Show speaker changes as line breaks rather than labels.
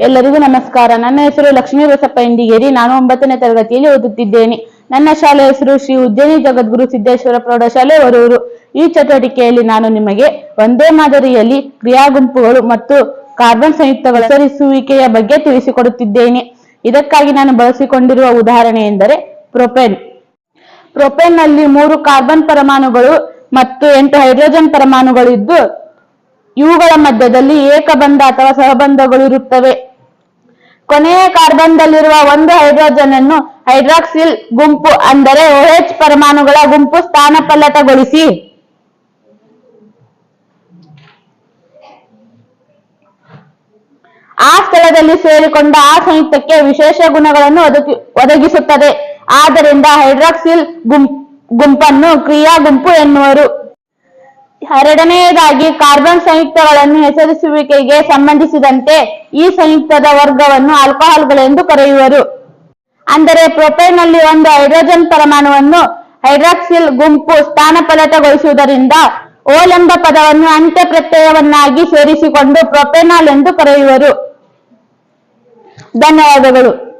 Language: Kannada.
ಎಲ್ಲರಿಗೂ ನಮಸ್ಕಾರ. ನನ್ನ ಹೆಸರು ಲಕ್ಷ್ಮೀ ಬಸಪ್ಪ ಇಂಡಿಗೇರಿ. ನಾನು ಒಂಬತ್ತನೇ ತರಗತಿಯಲ್ಲಿ ಓದುತ್ತಿದ್ದೇನೆ. ನನ್ನ ಶಾಲೆ ಹೆಸರು ಶ್ರೀ ಉಜ್ಜಯಿನಿ ಜಗದ್ಗುರು ಸಿದ್ದೇಶ್ವರ ಪ್ರೌಢಶಾಲೆ ಹೊರೂರು. ಈ ಚಟುವಟಿಕೆಯಲ್ಲಿ ನಾನು ನಿಮಗೆ ಒಂದೇ ಮಾದರಿಯಲ್ಲಿ ಕ್ರಿಯಾ ಗುಂಪುಗಳು ಮತ್ತು ಕಾರ್ಬನ್ ಸಂಯುಕ್ತಗಳ ಸರಿಸುವಿಕೆಯ ಬಗ್ಗೆ ತಿಳಿಸಿಕೊಡುತ್ತಿದ್ದೇನೆ. ಇದಕ್ಕಾಗಿ ನಾನು ಬಳಸಿಕೊಂಡಿರುವ ಉದಾಹರಣೆ ಎಂದರೆ ಪ್ರೊಪೆನ್. ಪ್ರೊಪೆನ್ನಲ್ಲಿ ಮೂರು ಕಾರ್ಬನ್ ಪರಮಾಣುಗಳು ಮತ್ತು ಎಂಟು ಹೈಡ್ರೋಜನ್ ಪರಮಾಣುಗಳು ಇದ್ದು ಇವುಗಳ ಮಧ್ಯದಲ್ಲಿ ಏಕಬಂಧ ಅಥವಾ ಸಹಬಂಧಗಳು ಇರುತ್ತವೆ. ಕೊನೆಯ ಕಾರ್ಬನ್ದಲ್ಲಿರುವ ಒಂದು ಹೈಡ್ರೋಜನ್ ಅನ್ನು ಹೈಡ್ರಾಕ್ಸಿಲ್ ಗುಂಪು ಅಂದರೆ OH ಪರಮಾಣುಗಳ ಗುಂಪು ಸ್ಥಾನಪಲ್ಲಟಗೊಳಿಸಿ. ಆ ಸ್ಥಳದಲ್ಲಿ ಸೇರಿಕೊಂಡ ಆ ಸಂಯುಕ್ತಕ್ಕೆ ವಿಶೇಷ ಗುಣಗಳನ್ನು ಒದಗಿ, ಒದಗಿಸುತ್ತದೆ. ಆದ್ದರಿಂದ ಹೈಡ್ರಾಕ್ಸಿಲ್ ಗುಂಪ್ ಗುಂಪನ್ನು ಕ್ರಿಯಾ ಗುಂಪು ಎನ್ನುವರು. ಎರಡನೆಯದಾಗಿ ಕಾರ್ಬನ್ ಸಂಯುಕ್ತಗಳನ್ನು ಹೆಸರಿಸುವಿಕೆಗೆ ಸಂಬಂಧಿಸಿದಂತೆ ಈ ಸಂಯುಕ್ತದ ವರ್ಗವನ್ನು ಆಲ್ಕೋಹಾಲ್ಗಳೆಂದು ಕರೆಯುವರು. ಅಂದರೆ ಪ್ರೊಪೇನ್ನಲ್ಲಿ ಒಂದು ಹೈಡ್ರೋಜನ್ ಪರಮಾಣುವನ್ನು ಹೈಡ್ರಾಕ್ಸಿಲ್ ಗುಂಪು ಸ್ಥಾನಪಲ್ಲಟಗೊಳಿಸುವುದರಿಂದ ಓಲ್ ಎಂಬ ಪದವನ್ನು ಅಂತ್ಯ ಪ್ರತ್ಯಯವನ್ನಾಗಿ ಸೇರಿಸಿಕೊಂಡು ಪ್ರೊಪೆನಾಲ್ ಎಂದು ಕರೆಯುವರು. ಧನ್ಯವಾದಗಳು.